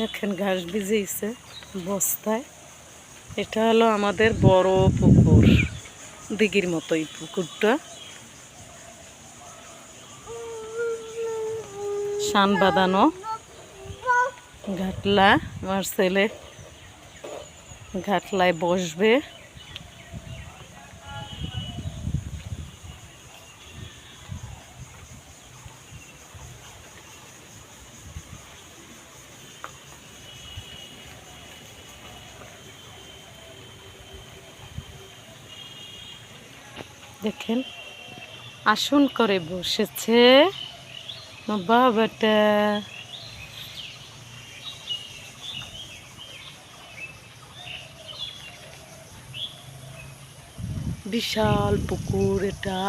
দেখেন ঘাস ভিজেইছে বস্তায়। এটা হলো আমাদের বড় পুকুর, দিঘির মতো এই পুকুরটা। শান বাঁধানো ঘাটলা, আমার ছেলে ঘাটলায় বসবে। দেখেন আসন করে বসেছে বাবাটা। বিশাল পুকুর এটা।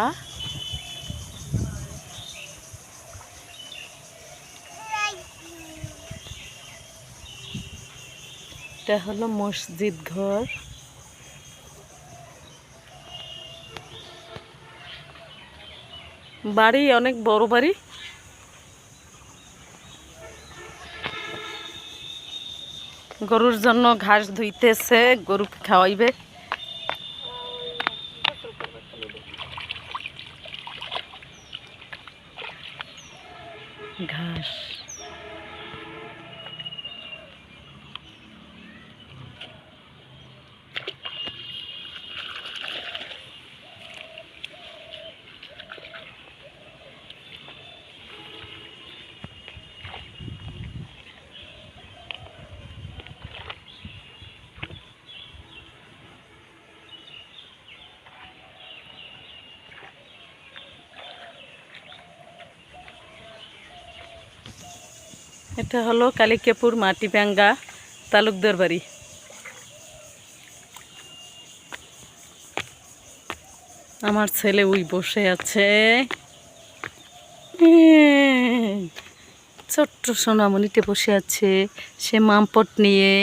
এটা হলো মসজিদ ঘর। বাড়ি অনেক বড় বাড়ি। গরুর জন্য ঘাস ধুইতেছে গরুকে খাওয়াইবে। ঘাস। এটা হলো কালিকাপুর ব্যাঙ্গা তালুকদার বাড়ি। আমার ছেলে ওই বসে আছে। ছোট্ট সোনামণিতে বসে আছে, সে মামপট নিয়ে।